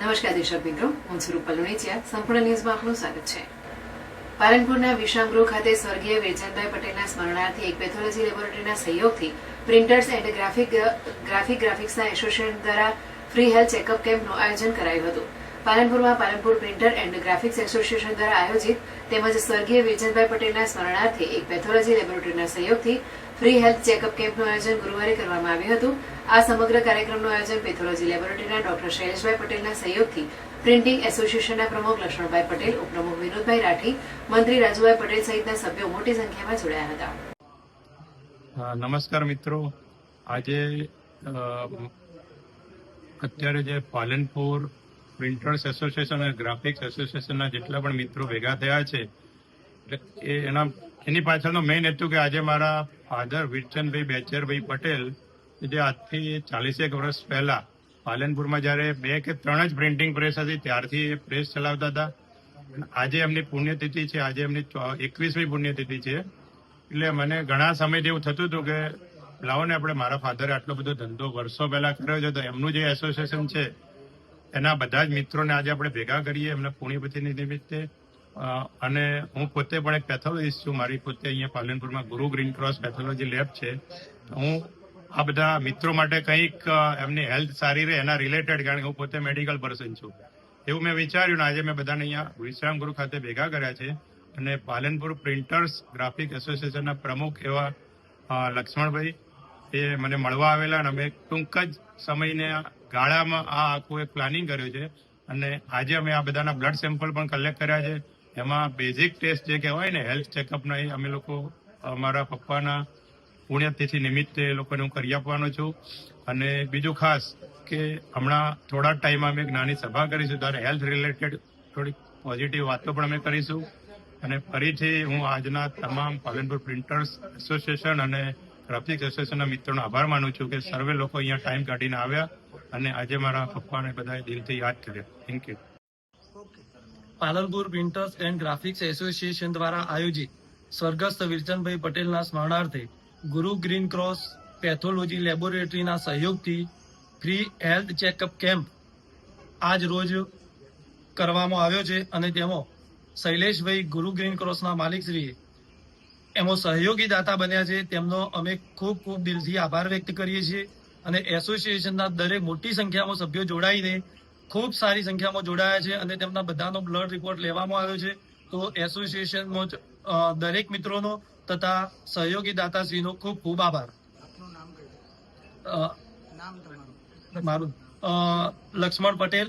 નમસ્કાર દેશક મિત્રો, હું સ્વરૂપ રૂપલ સંપૂર્ણ ન્યૂઝમાં આપનું સ્વાગત છે. પાલનપુરના વિશ્રામગૃહ ખાતે સ્વર્ગીય વેચનભાઈ પટેલના સ્મરણાર્થે એક પેથોલોજી લેબોરેટરીના સહયોગથી પ્રિન્ટર્સ એન્ડ ગ્રાફિક ગ્રાફિક ગ્રાફિક્સના એસોસિએશન દ્વારા ફ્રી હેલ્થ ચેકઅપ કેમ્પનું આયોજન કરાયું હતું. પાલનપુરમાં Palanpur printer and graphics association દ્વારા આયોજિત તેમજ સ્વર્ગીય વેચનભાઈ પટેલના સ્મરણાર્થે એક પેથોલોજી લેબોરેટરીના સહયોગથી ફ્રી હેલ્થ ચેકઅપ કેમ્પનું આયોજન ગુરુવારે કરવામાં આવ્યું હતું. આ સમગ્ર કાર્યક્રમનું આયોજન પેથોલોજી લેબોરેટરીના ડોક્ટર શૈલેષભાઈ પટેલના સહયોગથી, પ્રિન્ટિંગ એસોસિએશનના પ્રમુખ લક્ષ્મણભાઈ પટેલ, ઉપપ્રમુખ વિનોદભાઈ રાઠી, મંત્રી રાજુભાઈ પટેલ સહિતના સભ્યો મોટી સંખ્યામાં જોડાયા હતા. નમસ્કાર મિત્રો. આજે અત્યારે જે પાલનપુર પ્રિન્ટર્સ એસોસિએશન અને ગ્રાફિક્સ એસોસિએશનના જેટલા પણ મિત્રો ભેગા થયા છે, એ એના એની પાછળનો મેઇન હેતુ કે આજે મારા ફાધર વિરચંદભાઈ બેચરભાઈ પટેલ, જે આજથી ચાલીસેક વર્ષ પહેલા પાલનપુરમાં જ્યારે બે કે ત્રણ જ પ્રિન્ટિંગ પ્રેસ હતી, ત્યારથી એ પ્રેસ ચલાવતા હતા. આજે એમની પુણ્યતિથિ છે, આજે એમની એકવીસમી પુણ્યતિથિ છે. એટલે મને ઘણા સમયથી એવું થતું હતું કે, લાવો ને આપણે મારા ફાધરે આટલો બધો ધંધો વર્ષો પહેલા કર્યો છે, તો એમનું જે એસોસિએશન છે, એના બધા જ મિત્રોને આજે આપણે ભેગા કરીએ, એમના પુણ્યતિથિની નિમિત્તે. અને હું પોતે પણ એક પેથોલોજીસ્ટ છું. મારી પોતે અહીંયા પાલનપુરમાં ગુરુ ગ્રીન ક્રોસ પેથોલોજી લેબ છે. હું આ બધા મિત્રો માટે કંઈક એમની હેલ્થ સારી રહે એના રિલેટેડ કારણ કે હું પોતે મેડિકલ પર્સન છું. એવું મેં વિચાર્યું આજે મેં બધાને અહીંયા વિશ્રામ ગુરુ ખાતે ભેગા કર્યા છે. અને પાલનપુર પ્રિન્ટર્સ ગ્રાફિક એસોસિએશનના પ્રમુખ એવા લક્ષ્મણભાઈ, એ મને મળવા આવેલા અને અમે ટૂંક જ સમયને ગાળામાં આ આખું એક પ્લાનિંગ કર્યું છે. અને આજે અમે આ બધાના બ્લડ સેમ્પલ પણ કલેક્ટ કર્યા છે. એમાં બેઝિક ટેસ્ટ જે કહેવાય ને હેલ્થ ચેકઅપના એ અમે લોકો અમારા પપ્પાના પુણ્યતિથિ નિમિત્તે એ લોકોને હું કરી આપવાનો છું. અને બીજું ખાસ કે હમણાં થોડા ટાઈમમાં અમે એક નાની સભા કરીશું, ત્યારે હેલ્થ રિલેટેડ થોડીક પોઝિટિવ વાતો પણ અમે કરીશું. અને ફરીથી હું આજના તમામ પાલનપુર પ્રિન્ટર્સ એસોસિએશન અને ગ્રાફિક એસોસિએશનના મિત્રોનો આભાર માનું છું કે સર્વે લોકો અહીંયા ટાઈમ કાઢીને આવ્યા અને આજે મારા પપ્પાને બધાએ દિલથી યાદ કર્યા. Thank you Palanpur printers and graphics association દ્વારા આયોજિત સ્વર્ગસ્થ વિરચનભાઈ પટેલના સ્મરણાર્થે ગુરુ ગ્રીન ક્રોસ પેથોલોજી લેબોરેટરીના સહયોગથી ફ્રી હેલ્થ ચેકઅપ કેમ્પ આજ રોજ કરવામાં આવ્યો છે અને તેમાં શૈલેષભાઈ ગુરુ ગ્રીન ક્રોસના માલિકશ્રીએ એમાં સહયોગી દાતા બન્યા છે. તેમનો અમે ખૂબ ખૂબ દિલથી આભાર વ્યક્ત કરીએ છીએ અને એસોસિએશનના દરેક મોટી સંખ્યામાં સભ્યો જોડાઈને ખૂબ સારી સંખ્યામાં જોડાયા છે અને તેમના બધાનો બ્લડ રિપોર્ટ લેવામાં આવ્યો છે. તો એસોસિએશનમાં જ, દરેક મિત્રોનો તથા સહયોગી દાતાશ્રીનો ખૂબ ખૂબ આભાર. મારું લક્ષ્મણ પટેલ.